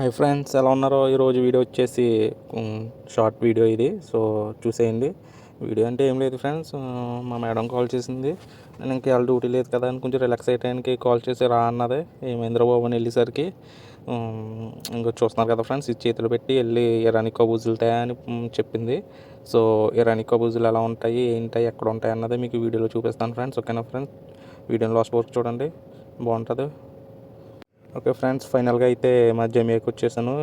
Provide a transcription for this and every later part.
Hi friends ఎలా ఉన్నారో? ఈరోజు వీడియో వచ్చేసి షార్ట్ వీడియో ఇది. సో చూసేయండి. వీడియో అంటే ఏం లేదు ఫ్రెండ్స్ మా మేడం కాల్ చేసింది. నేను ఇంకా వాళ్ళ డ్యూటీ లేదు కదా అని కొంచెం రిలాక్స్ అయ్యడానికి కాల్ చేసి రా అన్నది. ఏమైందిరా బాబు అని వెళ్ళేసరికి ఇంకా చూస్తున్నారు కదా ఫ్రెండ్స్ ఇది చేతులు పెట్టి వెళ్ళి ఇరానీ కబూజులుతాయి అని చెప్పింది. సో ఇరానీ కబూజులు ఎలా ఉంటాయి ఏంటాయి ఎక్కడ ఉంటాయి అన్నది మీకు వీడియోలో చూపిస్తాను ఫ్రెండ్స్ ఓకేనా ఫ్రెండ్స్ వీడియోని లాస్ట్ వరకు చూడండి. బాగుంటుంది. ఓకే ఫ్రెండ్స్ ఫైనల్గా అయితే మా జమియాకి వచ్చేసాను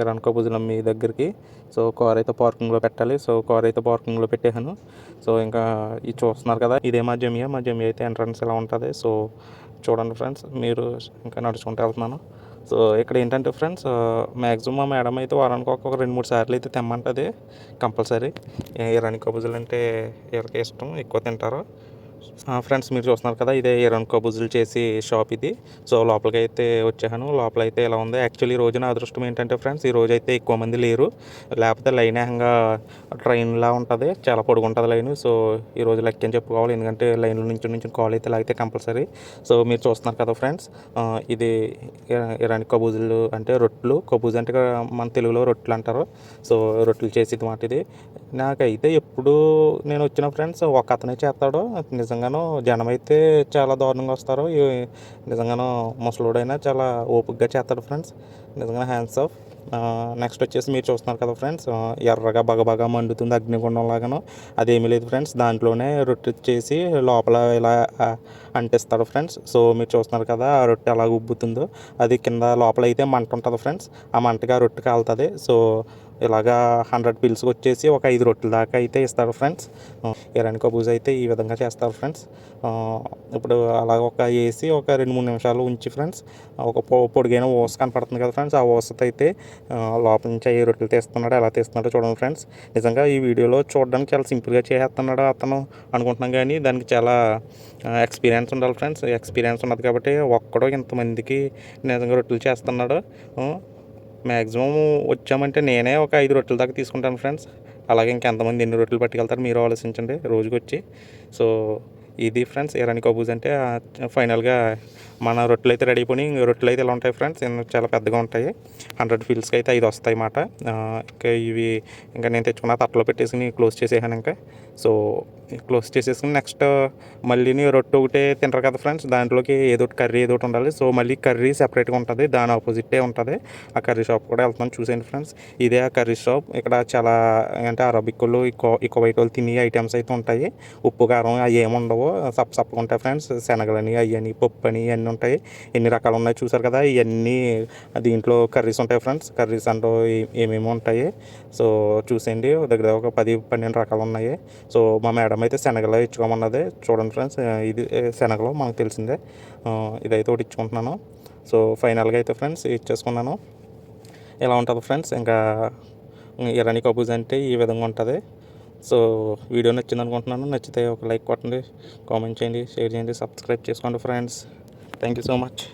ఇరాన్ కబూజులం మీ దగ్గరికి. సో కార్ అయితే పార్కింగ్లో పెట్టాలి సో కార్ అయితే పార్కింగ్లో పెట్టేశాను. సో ఇంకా ఇది చూస్తున్నారు కదా ఇదే మా జమియా మా జమియా అయితే ఎంట్రన్స్ ఎలా ఉంటుంది. సో చూడండి ఫ్రెండ్స్ మీరు ఇంకా నడుచుకుంటూ వెళ్తున్నాను. సో ఇక్కడ ఏంటంటే ఫ్రెండ్స్ మ్యాక్సిమం మేడం అయితే వారానికి ఒక రెండు మూడు సార్లు అయితే తెమ్మంటుంది కంపల్సరీ. ఇరానీ కబుజులు అంటే ఎవరికి ఇష్టం ఎక్కువ తింటారు. ఫ్రెండ్స్ మీరు చూస్తున్నారు కదా ఇదే ఇరాన్ కబూజులు చేసి షాప్ ఇది. సో లోపలికి అయితే వచ్చాను. లోపల అయితే ఇలా ఉంది? యాక్చువల్లీ ఈ రోజు నా అదృష్టం ఏంటంటే ఫ్రెండ్స్ ఈ రోజు అయితే ఎక్కువ మంది లేరు. లేకపోతే లైన్ ఏకంగా ట్రైన్లా ఉంటుంది. చాలా పొడుగు ఉంటుంది లైన్. సో ఈ రోజు లెక్కని చెప్పుకోవాలి. ఎందుకంటే లైన్లో నుంచి నుంచి కాల్ అయితే లాగితే కంపల్సరీ. సో మీరు చూస్తున్నారు కదా ఫ్రెండ్స్ ఇది ఇరా- కబూజులు అంటే రొట్టెలు కబూజ్ అంటే మన తెలుగులో రొట్టెలు అంటారు. సో రొట్టెలు చేసేది మాట ఇది నాకైతే ఎప్పుడు నేను వచ్చిన ఫ్రెండ్స్ ఒక అతనే చేస్తాడు. నిజంగాను జనం అయితే చాలా దారుణంగా వస్తారు. ఈ- నిజంగాను ముసలోడైనా చాలా ఓపికగా చేస్తాడు ఫ్రెండ్స్. నిజంగా హ్యాండ్స్ ఆఫ్ నెక్స్ట్ వచ్చేసి మీరు చూస్తున్నారు కదా ఫ్రెండ్స్ ఎర్రగా బగబగా మండుతుంది అగ్నిగుండం లాగాను. అదేమీ లేదు ఫ్రెండ్స్ దాంట్లోనే రొట్టె చేసి లోపల ఇలా అంటిస్తారు అంటిస్తాడు ఫ్రెండ్స్. సో మీరు చూస్తున్నారు కదా ఆ రొట్టె అలా ఉబ్బుతుందో. అది కింద లోపల అయితే మంట ఉంటుంది ఫ్రెండ్స్. ఆ మంటగా ఆ రొట్టె కాలుతుంది. సో ఇలాగా హండ్రెడ్ పిల్స్కి వచ్చేసి ఒక ఐదు రొట్టెల దాకా అయితే ఇస్తారు ఫ్రెండ్స్ ఇరానీ కబూజ్ అయితే ఈ విధంగా చేస్తారు ఫ్రెండ్స్ ఇప్పుడు అలా ఒక వేసి ఒక రెండు మూడు నిమిషాలు ఉంచి ఫ్రెండ్స్ ఒక పొ పొడిగైన ఓస కనపడుతుంది కదా ఫ్రెండ్స్ ఆ ఓసతో అయితే లోపల నుంచి అవి రొట్టెలు తీస్తున్నాడు ఎలా తీస్తున్నాడో చూడండి ఫ్రెండ్స్ నిజంగా ఈ వీడియోలో చూడడానికి చాలా సింపుల్గా చేస్తున్నాడు అతను అనుకుంటున్నాం కానీ దానికి చాలా ఎక్స్పీరియన్స్ ఉండాలి ఫ్రెండ్స్ ఎక్స్పీరియన్స్ ఉన్నది కాబట్టి ఒక్కడో ఇంతమందికి నిజంగా రొట్టెలు చేస్తున్నాడు. మ్యాక్సిమం వచ్చామంటే నేనే ఒక ఐదు రొట్టెల దాకా తీసుకుంటాను ఫ్రెండ్స్. అలాగే ఇంకెంతమంది ఎన్ని రొట్టెలు పట్టుకెళ్తారు మీరు ఆలోచించండి రోజుకొచ్చి. సో ఇది ఫ్రెండ్స్ ఇరానీ కబూజ్ అంటే ఫైనల్గా మన రొట్టెలు అయితే రెడీ అయిపోయి రొట్టెలు అయితే ఇలా ఉంటాయి ఫ్రెండ్స్ చాలా పెద్దగా ఉంటాయి. హండ్రెడ్ ఫీల్స్కి అయితే ఐదు వస్తాయి అన్నమాట. ఇంకా ఇవి ఇంకా నేను తెచ్చుకున్న తట్టలో పెట్టేసి క్లోజ్ చేసేసాను ఇంకా. సో క్లోజ్ చేసేసుకుని నెక్స్ట్ మళ్ళీ రొట్టె ఒకటే తింటారు కదా ఫ్రెండ్స్ దాంట్లోకి ఏదో ఒకటి కర్రీ ఏదో ఒకటి ఉండాలి. సో మళ్ళీ కర్రీ సెపరేట్గా ఉంటుంది. దాని ఆపోజిటే ఉంటుంది. ఆ కర్రీ షాప్ కూడా వెళ్తాను చూసేయండి ఫ్రెండ్స్ ఇదే ఆ కర్రీ షాప్ ఇక్కడ చాలా అంటే అరబిక్కులు ఎక్కువ ఎక్కువ బయట వాళ్ళు తినే ఐటమ్స్ అయితే ఉంటాయి. ఉప్పు కారం అవి ఏమి ఉండవు. సప్ సప్పగా ఉంటాయి ఫ్రెండ్స్ శనగలని అయ్యని పప్పు అని ఇవన్నీ ఉంటాయి ఎన్ని రకాలు ఉన్నాయి చూసారు కదా ఇవన్నీ దీంట్లో కర్రీస్ ఉంటాయి ఫ్రెండ్స్. కర్రీస్ అంటూ ఏమేమి ఉంటాయి సో చూసేయండి. దగ్గర ఒక పది పన్నెండు రకాలు ఉన్నాయి. సో మా మేడం అయితే శనగలో ఇచ్చుకోమన్నది. చూడండి ఫ్రెండ్స్ ఇది శనగలో మనకు తెలిసిందే. ఇదైతే ఒకటి ఇచ్చుకుంటున్నాను. సో ఫైనల్గా అయితే ఫ్రెండ్స్ ఇచ్చేసుకున్నాను. ఎలా ఉంటుంది ఫ్రెండ్స్ ఇంకా ఇరానీ కబూజ్ అంటే ఈ విధంగా ఉంటుంది. సో వీడియో నచ్చింది అనుకుంటున్నాను నచ్చితే ఒక లైక్ కొట్టండి కామెంట్ చేయండి షేర్ చేయండి సబ్స్క్రైబ్ చేసుకోండి friends. Thank you so much.